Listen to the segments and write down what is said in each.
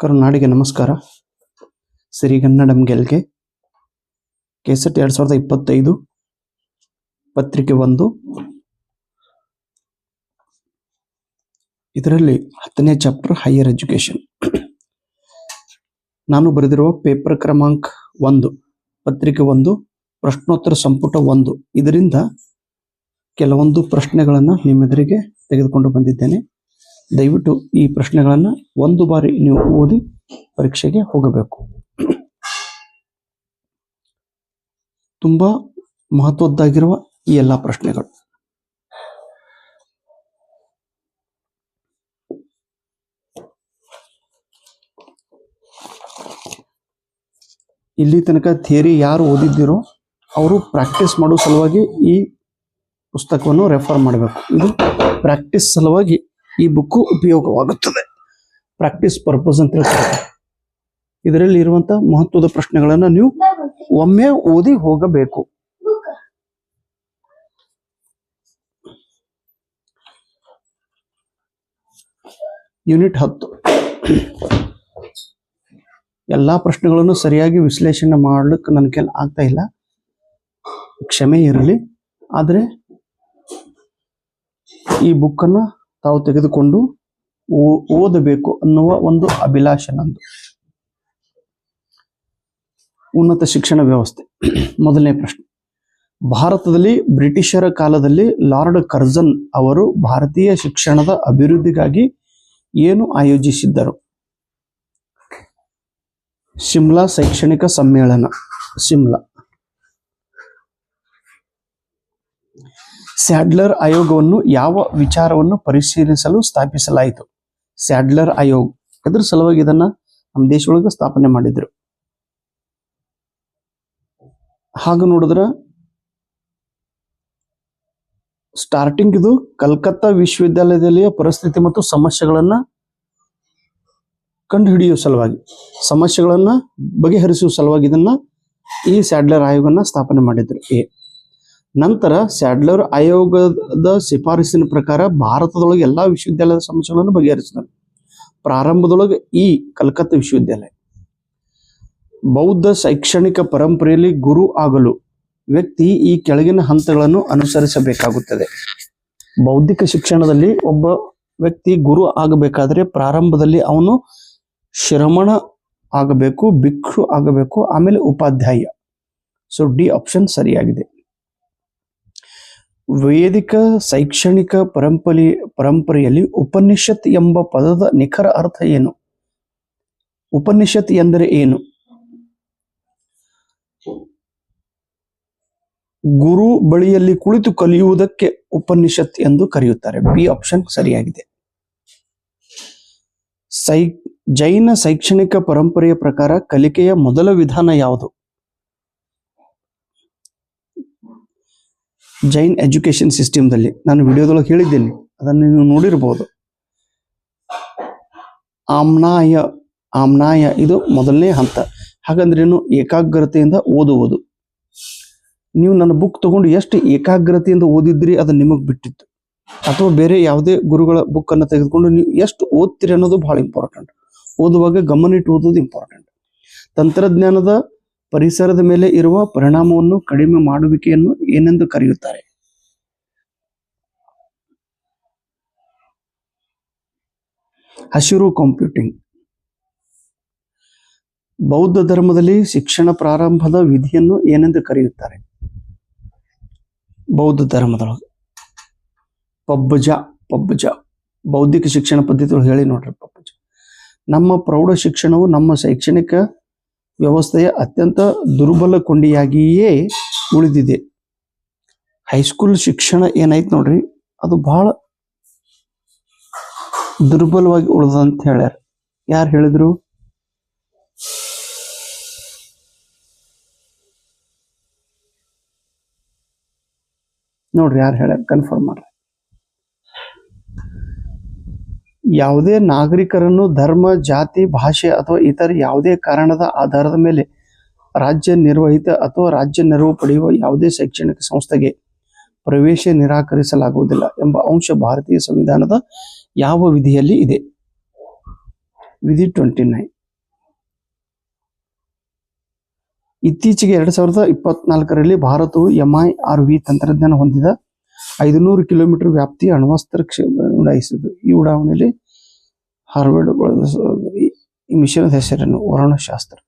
ಕರುನಾಡಿಗೆ ನಮಸ್ಕಾರ. ಸಿರಿಗನ್ನಡಂ ಗೆಲ್ಗೆ ಕೆಸೆಟ್ ಎರಡು ಸಾವಿರದ ಇಪ್ಪತ್ತೈದು ಪತ್ರಿಕೆ ಒಂದು. ಇದರಲ್ಲಿ ಹತ್ತನೇ ಚಾಪ್ಟರ್ ಹೈಯರ್ ಎಜುಕೇಷನ್. ನಾನು ಬರೆದಿರುವ ಪೇಪರ್ ಕ್ರಮಾಂಕ ಒಂದು, ಪತ್ರಿಕೆ ಒಂದು, ಪ್ರಶ್ನೋತ್ತರ ಸಂಪುಟ ಒಂದು. ಇದರಿಂದ ಕೆಲವೊಂದು ಪ್ರಶ್ನೆಗಳನ್ನು ನಿಮ್ಮೆದುರಿಗೆ ತೆಗೆದುಕೊಂಡು ಬಂದಿದ್ದೇನೆ. ದಯವಿಟ್ಟು ಈ ಪ್ರಶ್ನೆಗಳನ್ನು ಒಂದು ಬಾರಿ ನೀವು ಓದಿ ಪರೀಕ್ಷೆಗೆ ಹೋಗಬೇಕು. ತುಂಬಾ ಮಹತ್ವದ್ದಾಗಿರುವ ಈ ಎಲ್ಲ ಪ್ರಶ್ನೆಗಳು. ಇಲ್ಲಿ ತನಕ ಥಿಯರಿ ಯಾರು ಓದಿದ್ದೀರೋ ಅವರು ಪ್ರಾಕ್ಟೀಸ್ ಮಾಡೋ ಸಲುವಾಗಿ ಈ ಪುಸ್ತಕವನ್ನು ರೆಫರ್ ಮಾಡಬೇಕು. ಇದು ಪ್ರಾಕ್ಟೀಸ್ ಸಲುವಾಗಿ ಈ ಬುಕ್ಕು ಉಪಯೋಗವಾಗುತ್ತದೆ. ಪ್ರಾಕ್ಟೀಸ್ ಪರ್ಪಸ್ ಅಂತ ಹೇಳ್ತಾರೆ. ಇದರಲ್ಲಿ ಇರುವಂತಹ ಮಹತ್ವದ ಪ್ರಶ್ನೆಗಳನ್ನು ನೀವು ಒಮ್ಮೆ ಓದಿ ಹೋಗಬೇಕು. ಯೂನಿಟ್ ಹತ್ತು. ಎಲ್ಲಾ ಪ್ರಶ್ನೆಗಳನ್ನು ಸರಿಯಾಗಿ ವಿಶ್ಲೇಷಣೆ ಮಾಡಲಿಕ್ಕೆ ನನ್ನ ಕೆಲ ಆಗ್ತಾ ಇಲ್ಲ. ಕ್ಷಮೆ ಇರಲಿ. ಆದರೆ ಈ ಬುಕ್ಕನ್ನು ತಾವು ತೆಗೆದುಕೊಂಡು ಓದಬೇಕು ಅನ್ನುವ ಒಂದು ಅಭಿಲಾಷೆ ನಂದು. ಉನ್ನತ ಶಿಕ್ಷಣ ವ್ಯವಸ್ಥೆ. ಮೊದಲನೇ ಪ್ರಶ್ನೆ. ಭಾರತದಲ್ಲಿ ಬ್ರಿಟಿಷರ ಕಾಲದಲ್ಲಿ ಲಾರ್ಡ್ ಕರ್ಜನ್ ಅವರು ಭಾರತೀಯ ಶಿಕ್ಷಣದ ಅಭಿವೃದ್ಧಿಗಾಗಿ ಏನು ಆಯೋಜಿಸಿದ್ದರು? ಶಿಮ್ಲಾ ಶೈಕ್ಷಣಿಕ ಸಮ್ಮೇಳನ. ಶಿಮ್ಲಾ. ಸ್ಯಾಡ್ಲರ್ ಆಯೋಗವನ್ನು ಯಾವ ವಿಚಾರವನ್ನು ಪರಿಶೀಲಿಸಲು ಸ್ಥಾಪಿಸಲಾಯಿತು? ಸ್ಯಾಡ್ಲರ್ ಆಯೋಗ ಅದ್ರ ಸಲುವಾಗಿ ಇದನ್ನ ನಮ್ಮ ದೇಶದೊಳಗೆ ಸ್ಥಾಪನೆ ಮಾಡಿದ್ರು. ಹಾಗೆ ನೋಡಿದ್ರ ಸ್ಟಾರ್ಟಿಂಗ್ ಇದು ಕಲ್ಕತ್ತಾ ವಿಶ್ವವಿದ್ಯಾಲಯದಲ್ಲಿಯ ಪರಿಸ್ಥಿತಿ ಮತ್ತು ಸಮಸ್ಯೆಗಳನ್ನ ಕಂಡುಹಿಡಿಯುವ ಸಲುವಾಗಿ, ಸಮಸ್ಯೆಗಳನ್ನ ಬಗೆಹರಿಸುವ ಸಲುವಾಗಿ ಇದನ್ನ ಈ ಸ್ಯಾಡ್ಲರ್ ಆಯೋಗನ ಸ್ಥಾಪನೆ ಮಾಡಿದ್ರು. ಎ. ನಂತರ ಸ್ಯಾಡ್ಲರ್ ಆಯೋಗದ ಶಿಫಾರಸಿನ ಪ್ರಕಾರ ಭಾರತದೊಳಗೆ ಎಲ್ಲ ವಿಶ್ವವಿದ್ಯಾಲಯದ ಸಮಸ್ಯೆಗಳನ್ನು ಬಗೆಹರಿಸಿದರು. ಪ್ರಾರಂಭದೊಳಗೆ ಈ ಕಲ್ಕತ್ತಾ ವಿಶ್ವವಿದ್ಯಾಲಯ. ಬೌದ್ಧ ಶೈಕ್ಷಣಿಕ ಪರಂಪರೆಯಲ್ಲಿ ಗುರು ಆಗಲು ವ್ಯಕ್ತಿ ಈ ಕೆಳಗಿನ ಹಂತಗಳನ್ನು ಅನುಸರಿಸಬೇಕಾಗುತ್ತದೆ. ಬೌದ್ಧಿಕ ಶಿಕ್ಷಣದಲ್ಲಿ ಒಬ್ಬ ವ್ಯಕ್ತಿ ಗುರು ಆಗಬೇಕಾದ್ರೆ ಪ್ರಾರಂಭದಲ್ಲಿ ಅವನು ಶ್ರಮಣ ಆಗಬೇಕು, ಭಿಕ್ಷು ಆಗಬೇಕು, ಆಮೇಲೆ ಉಪಾಧ್ಯಾಯ. ಸೊ ಡಿ ಆಪ್ಷನ್ ಸರಿಯಾಗಿದೆ. ವೇದಿಕ ಶೈಕ್ಷಣಿಕ ಪರಂಪರೆ ಪರಂಪರೆಯಲ್ಲಿ ಉಪನಿಷತ್ ಎಂಬ ಪದದ ನಿಖರ ಅರ್ಥ ಏನು? ಉಪನಿಷತ್ ಎಂದರೆ ಏನು? ಗುರು ಬಳಿಯಲ್ಲಿ ಕುಳಿತು ಕಲಿಯುವುದಕ್ಕೆ ಉಪನಿಷತ್ ಎಂದು ಕರೆಯುತ್ತಾರೆ. ಬಿ ಆಪ್ಷನ್ ಸರಿಯಾಗಿದೆ. ಸೈ, ಜೈನ ಶೈಕ್ಷಣಿಕ ಪರಂಪರೆಯ ಪ್ರಕಾರ ಕಲಿಕೆಯ ಮೊದಲ ವಿಧಾನ ಯಾವುದು? ಜೈನ್ ಎಜುಕೇಷನ್ ಸಿಸ್ಟಮ್ದಲ್ಲಿ ನಾನು ವಿಡಿಯೋದೊಳಗೆ ಹೇಳಿದ್ದೇನೆ. ಅದನ್ನು ನೀವು ನೋಡಿರ್ಬೋದು. ಆಮ್ನಾಯ ಆಮ್ನಾಯ ಇದು ಮೊದಲನೇ ಹಂತ. ಹಾಗಂದ್ರೇನು ಏಕಾಗ್ರತೆಯಿಂದ ಓದುವುದು. ನೀವು ನನ್ನ ಬುಕ್ ತಗೊಂಡು ಎಷ್ಟು ಏಕಾಗ್ರತೆಯಿಂದ ಓದಿದ್ರಿ ಅದು ನಿಮಗೆ ಬಿಟ್ಟಿತ್ತು. ಅಥವಾ ಬೇರೆ ಯಾವುದೇ ಗುರುಗಳ ಬುಕ್ ಅನ್ನು ತೆಗೆದುಕೊಂಡು ನೀವು ಎಷ್ಟು ಓದ್ತೀರಿ ಅನ್ನೋದು ಬಹಳ ಇಂಪಾರ್ಟೆಂಟ್ ಓದುವಾಗ ಗಮನ ಇಟ್ಟು ಓದೋದು ಇಂಪಾರ್ಟೆಂಟ್ ತಂತ್ರಜ್ಞಾನದ ಪರಿಸರದ ಮೇಲೆ ಇರುವ ಪರಿಣಾಮವನ್ನು ಕಡಿಮೆ ಮಾಡುವಿಕೆಯನ್ನು ಏನೆಂದು ಕರೆಯುತ್ತಾರೆ? ಹಸಿರು ಕಂಪ್ಯೂಟಿಂಗ್. ಬೌದ್ಧ ಧರ್ಮದಲ್ಲಿ ಶಿಕ್ಷಣ ಪ್ರಾರಂಭದ ವಿಧಿಯನ್ನು ಏನೆಂದು ಕರೆಯುತ್ತಾರೆ? ಬೌದ್ಧ ಧರ್ಮದೊಳಗೆ. ಪಬ್ಬಜ ಪಬ್ಬಜ. ಬೌದ್ಧಿಕ ಶಿಕ್ಷಣ ಪದ್ಧತಿ ಹೇಳಿ ನೋಡ್ರಿ ಪಬ್ಬಜ. ನಮ್ಮ ಪ್ರೌಢ ಶಿಕ್ಷಣವು ನಮ್ಮ ಶೈಕ್ಷಣಿಕ ವ್ಯವಸ್ಥೆಯ ಅತ್ಯಂತ ದುರ್ಬಲ ಕೊಂಡಿಯಾಗಿಯೇ ಉಳಿದಿದೆ. ಹೈಸ್ಕೂಲ್ ಶಿಕ್ಷಣ ಏನಾಯ್ತು ನೋಡ್ರಿ, ಅದು ಬಹಳ ದುರ್ಬಲವಾಗಿ ಉಳಿದ ಅಂತ ಹೇಳ್ಯಾರ. ಯಾರು ಹೇಳಿದ್ರು? ನೋಡ್ರಿ ಯಾರು ಹೇಳ್ಯಾರ ಕನ್ಫರ್ಮ್ ಮಾಡ್ರಿ. ಯಾವುದೇ ನಾಗರಿಕರನ್ನು ಧರ್ಮ, ಜಾತಿ, ಭಾಷೆ ಅಥವಾ ಇತರ ಯಾವುದೇ ಕಾರಣದ ಆಧಾರದ ಮೇಲೆ ರಾಜ್ಯ ನಿರ್ವಹಿತ ಅಥವಾ ರಾಜ್ಯ ನೆರವು ಪಡೆಯುವ ಯಾವುದೇ ಶೈಕ್ಷಣಿಕ ಸಂಸ್ಥೆಗೆ ಪ್ರವೇಶ ನಿರಾಕರಿಸಲಾಗುವುದಿಲ್ಲ ಎಂಬ ಅಂಶ ಭಾರತೀಯ ಸಂವಿಧಾನದ ಯಾವ ವಿಧಿಯಲ್ಲಿ ಇದೆ? ವಿಧಿ ಟ್ವೆಂಟಿ ನೈನ್. ಇತ್ತೀಚೆಗೆ ಎರಡ್ ಸಾವಿರದ ಇಪ್ಪತ್ನಾಲ್ಕರಲ್ಲಿ ಭಾರತವು ಎಂಐ ಆರ್ ವಿ ತಂತ್ರಜ್ಞಾನ ಹೊಂದಿದ ಐದುನೂರು ಕಿಲೋಮೀಟರ್ ವ್ಯಾಪ್ತಿಯ ಅಣ್ವಸ್ತ್ರ ಕ್ಷೇ ಉಡಾಯಿಸಿತು ಈ ಉಡಾವಣೆಯಲ್ಲಿ ಹಾರ್ವರ್ಡ್ ಈ- ಮಿಷನ್ ಹೆಸರನ್ನು ವರುಣಶಾಸ್ತ್ರ.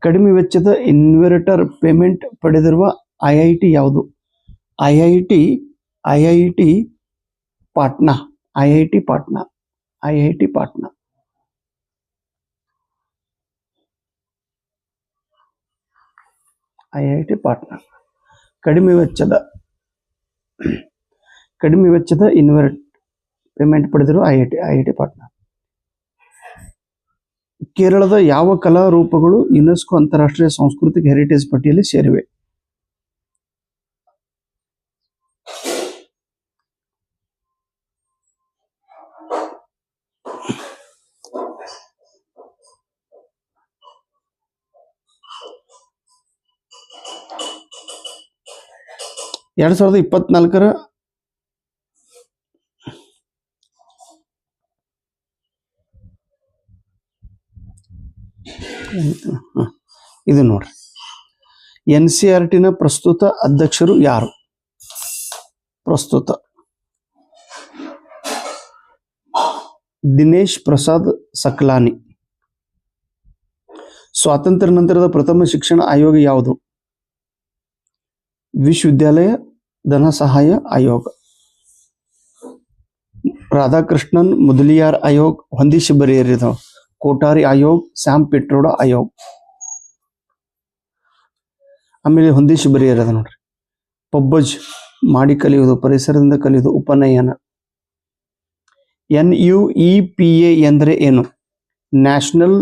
ಕಡಿಮೆ ವೆಚ್ಚದ ಇನ್ವೆರ್ಟರ್ ಪೇಮೆಂಟ್ ಪಡೆದಿರುವ ಐಐಟಿ ಯಾವುದು? IIT IIT Patna IIT Patna. IIT Patna. IIT Patna. ಕಡಿಮೆ ವೆಚ್ಚದ ಕಡಿಮೆ ವೆಚ್ಚದ ಇನ್ವರ್ಟ್ ಪೇಮೆಂಟ್ ಪಡೆದಿರುವ ಐಐಟಿ ಐಐಟಿ ಪಾಟ್ನಾ. ಕೇರಳದ ಯಾವ ಕಲಾ ರೂಪಗಳು ಯುನೆಸ್ಕೋ ಅಂತಾರಾಷ್ಟ್ರೀಯ ಸಾಂಸ್ಕೃತಿಕ ಹೆರಿಟೇಜ್ ಪಟ್ಟಿಯಲ್ಲಿ ಸೇರಿವೆ? ಎರಡ್ ಸಾವಿರದ ಇಪ್ಪತ್ನಾಲ್ಕರ ಇದು ನೋಡ್ರಿ. ಎನ್ ಸಿ ಆರ್ ಟಿನ ಪ್ರಸ್ತುತ ಅಧ್ಯಕ್ಷರು ಯಾರು? ಪ್ರಸ್ತುತ ದಿನೇಶ್ ಪ್ರಸಾದ್ ಸಕ್ಲಾನಿ. ಸ್ವಾತಂತ್ರ್ಯ ನಂತರದ ಪ್ರಥಮ ಶಿಕ್ಷಣ ಆಯೋಗ ಯಾವುದು? ವಿಶ್ವವಿದ್ಯಾಲಯ ಧನ ಸಹಾಯ ಆಯೋಗ. ರಾಧಾಕೃಷ್ಣನ್ ಮುದಲಿಯಾರ್ ಆಯೋಗ್ ಹೊಂದಿಸಿ ಬರೆಯರಿದವು ಕೋಟಾರಿ ಆಯೋಗ, ಸ್ಯಾಮ್ ಪಿಟ್ರೋಡ ಆಯೋಗ. ಆಮೇಲೆ ಹೊಂದಿಸಿ ಬರೆಯರದ ನೋಡ್ರಿ. ಪಬ್ಬಜ್ ಮಾಡಿ ಕಲಿಯುವುದು, ಪರಿಸರದಿಂದ ಕಲಿಯುವುದು ಉಪನಯನ. N U E P A ಎಂದರೆ ಏನು? National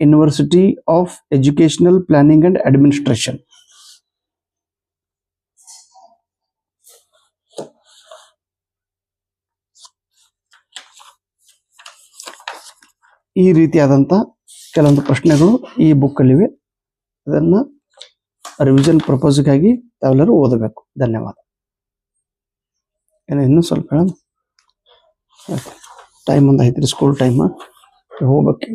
university of educational planning and administration. ಈ ರೀತಿಯಾದಂಥ ಕೆಲವೊಂದು ಪ್ರಶ್ನೆಗಳು ಈ ಬುಕ್ಕಲ್ಲಿವೆ ಅದನ್ನು ರಿವಿಷನ್ ಪ್ರಪೋಸ್ಗಾಗಿ ತಾವೆಲ್ಲರೂ ಓದಬೇಕು. ಧನ್ಯವಾದ. ಏನು ಇನ್ನೂ ಸ್ವಲ್ಪ ಟೈಮ್ ಒಂದು ಐತ್ರಿ ಸ್ಕೂಲ್ ಟೈಮ್ ಹೋಗ್ಬೇಕು.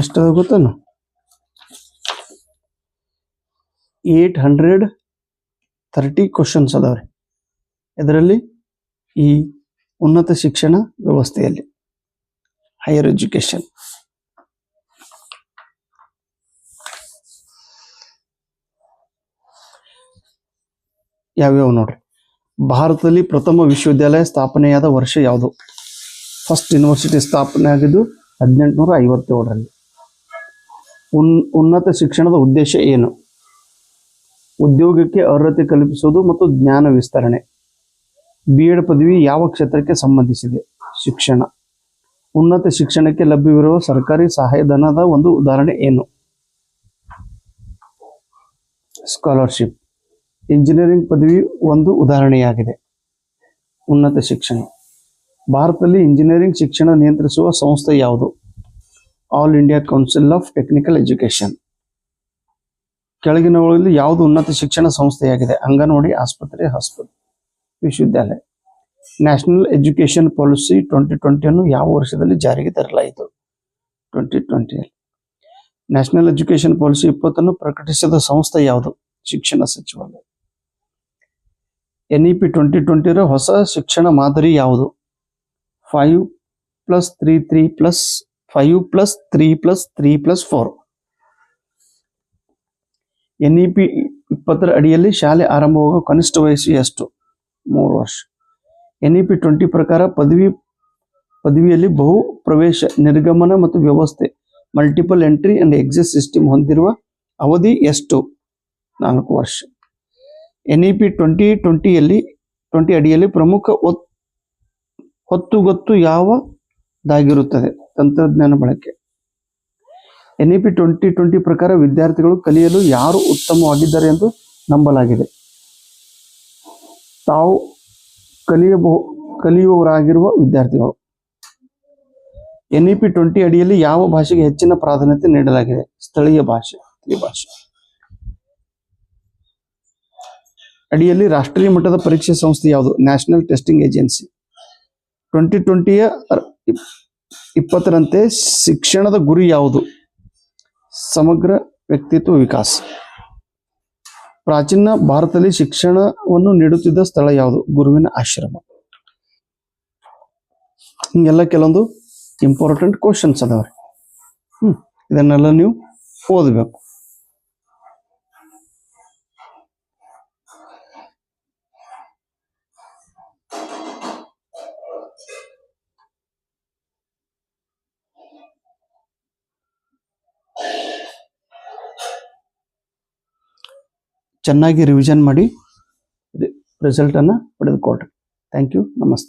ಎಷ್ಟು ಗೊತ್ತೇನು? ಏಟ್ ಹಂಡ್ರೆಡ್ ಥರ್ಟಿ ಕ್ವಶನ್ಸ್ ಅದಾವ್ರಿ. ಇದರಲ್ಲಿ ಈ ಉನ್ನತ ಶಿಕ್ಷಣ ವ್ಯವಸ್ಥೆಯಲ್ಲಿ ಹೈಯರ್ ಎಜುಕೇಷನ್ ಯಾವ್ಯಾವ ನೋಡ್ರಿ? ಭಾರತದಲ್ಲಿ ಪ್ರಥಮ ವಿಶ್ವವಿದ್ಯಾಲಯ ಸ್ಥಾಪನೆಯಾದ ವರ್ಷ ಯಾವುದು? ಫಸ್ಟ್ ಯೂನಿವರ್ಸಿಟಿ ಸ್ಥಾಪನೆ ಆಗಿದ್ದು ಹದಿನೆಂಟುನೂರ ಐವತ್ತೇಳರಲ್ಲಿ ಉನ್, ಉನ್ನತ ಶಿಕ್ಷಣದ ಉದ್ದೇಶ ಏನು? ಉದ್ಯೋಗಕ್ಕೆ ಅರ್ಹತೆ ಕಲ್ಪಿಸುವುದು ಮತ್ತು ಜ್ಞಾನ ವಿಸ್ತರಣೆ. ಬಿ ಎಡ್ ಪದವಿ ಯಾವ ಕ್ಷೇತ್ರಕ್ಕೆ ಸಂಬಂಧಿಸಿದೆ? ಶಿಕ್ಷಣ. ಉನ್ನತ ಶಿಕ್ಷಣಕ್ಕೆ ಲಭ್ಯವಿರುವ ಸರ್ಕಾರಿ ಸಹಾಯಧನದ ಒಂದು ಉದಾಹರಣೆ ಏನು? ಸ್ಕಾಲರ್ಶಿಪ್ ಇಂಜಿನಿಯರಿಂಗ್ ಪದವಿ ಒಂದು ಉದಾಹರಣೆಯಾಗಿದೆ. ಉನ್ನತ ಶಿಕ್ಷಣ. ಭಾರತದಲ್ಲಿ ಇಂಜಿನಿಯರಿಂಗ್ ಶಿಕ್ಷಣ ನಿಯಂತ್ರಿಸುವ ಸಂಸ್ಥೆ ಯಾವುದು? All India Council of Technical Education ಕೆಳಗಿನವುಗಳಲ್ಲಿ ಯಾವುದು ಉನ್ನತ ಶಿಕ್ಷಣ ಸಂಸ್ಥೆಯಾಗಿದೆ? ಅಂಗನವಾಡಿ, ಆಸ್ಪತ್ರೆ ಹಾಸ್ಪಿಟಲ್ ವಿಶ್ವವಿದ್ಯಾಲಯ. ನ್ಯಾಷನಲ್ ಎಜುಕೇಶನ್ ಪಾಲಿಸಿ ಟ್ವೆಂಟಿ ಟ್ವೆಂಟಿಯನ್ನು ಯಾವ ವರ್ಷದಲ್ಲಿ ಜಾರಿಗೆ ತರಲಾಯಿತು? ಟ್ವೆಂಟಿ ಟ್ವೆಂಟಿಯಲ್ಲಿ ನ್ಯಾಷನಲ್ ಎಜುಕೇಶನ್ ಪಾಲಿಸಿ ಇಪ್ಪತ್ತನ್ನು ಪ್ರಕಟಿಸಿದ ಸಂಸ್ಥೆ ಯಾವುದು? ಶಿಕ್ಷಣ ಸಚಿವಾಲಯ. ಎನ್ ಇ ಪಿ ಟ್ವೆಂಟಿ ಟ್ವೆಂಟಿರ ಹೊಸ ಶಿಕ್ಷಣ ಮಾದರಿ ಯಾವುದು? Five plus three three plus five plus three plus three plus four N E P ಇಪ್ಪತ್ತರ ಅಡಿಯಲ್ಲಿ ಶಾಲೆ ಆರಂಭವಾಗುವ ಕನಿಷ್ಠ ವಯಸ್ಸು ಎಷ್ಟು? ಮೂರು ವರ್ಷ. ಎನ್ ಇ ಪಿ ಟ್ವೆಂಟಿ ಪ್ರಕಾರ ಪದವಿ, ಪದವಿಯಲ್ಲಿ ಬಹು ಪ್ರವೇಶ, ನಿರ್ಗಮನ ಮತ್ತು ವ್ಯವಸ್ಥೆ multiple entry and exit system ಹೊಂದಿರುವ ಅವಧಿ ಎಷ್ಟು? ನಾಲ್ಕು ವರ್ಷ. ಎನ್ ಇ ಪಿ ಟ್ವೆಂಟಿ, ಟ್ವೆಂಟಿಯಲ್ಲಿ, ಟ್ವೆಂಟಿ ಅಡಿಯಲ್ಲಿ ಪ್ರಮುಖ ಒತ್ ಹೊತ್ತುಗೊತ್ತು ಯಾವದಾಗಿರುತ್ತದೆ? ತಂತ್ರಜ್ಞಾನ ಬಳಕೆ. N E P twenty twenty ಪ್ರಕಾರ ವಿದ್ಯಾರ್ಥಿಗಳು ಕಲಿಯಲು ಯಾರು ಉತ್ತಮವಾಗಿದ್ದಾರೆ ಎಂದು ನಂಬಲಾಗಿದೆ. ತಾವು ಕಲಿಯಬಹು ಕಲಿಯುವವರಾಗಿರುವ ವಿದ್ಯಾರ್ಥಿಗಳು. ಎನ್ ಇ ಪಿ ಟ್ವೆಂಟಿ ಅಡಿಯಲ್ಲಿ ಯಾವ ಭಾಷೆಗೆ ಹೆಚ್ಚಿನ ಪ್ರಾಧಾನ್ಯತೆ ನೀಡಲಾಗಿದೆ? ಸ್ಥಳೀಯ ಭಾಷೆ ಭಾಷೆ. ಅಡಿಯಲ್ಲಿ ರಾಷ್ಟ್ರೀಯ ಮಟ್ಟದ ಪರೀಕ್ಷೆ ಸಂಸ್ಥೆ ಯಾವುದು? ನ್ಯಾಷನಲ್ ಟೆಸ್ಟಿಂಗ್ ಏಜೆನ್ಸಿ ಟ್ವೆಂಟಿ ಟ್ವೆಂಟಿಯ ಇಪ್ಪತ್ತರಂತೆ ಶಿಕ್ಷಣದ ಗುರಿ ಯಾವುದು? ಸಮಗ್ರ ವ್ಯಕ್ತಿತ್ವ ವಿಕಾಸ. ಪ್ರಾಚೀನ ಭಾರತದಲ್ಲಿ ಶಿಕ್ಷಣವನ್ನು ನೀಡುತ್ತಿದ್ದ ಸ್ಥಳ ಯಾವುದು? ಗುರುವಿನ ಆಶ್ರಮ. ಹಿಂಗೆಲ್ಲ ಕೆಲವೊಂದು ಇಂಪಾರ್ಟೆಂಟ್ ಕ್ವಶನ್ಸ್ ಅದಾವ್ರಿ. ಹ್ಮ್, ಇದನ್ನೆಲ್ಲ ನೀವು ಓದಬೇಕು. ಚೆನ್ನಾಗಿ ರಿವಿಷನ್ ಮಾಡಿ ರಿಸಲ್ಟನ್ನು ಪಡೆದುಕೊಳ್ರಿ. ಥ್ಯಾಂಕ್ ಯು ನಮಸ್ತೆ.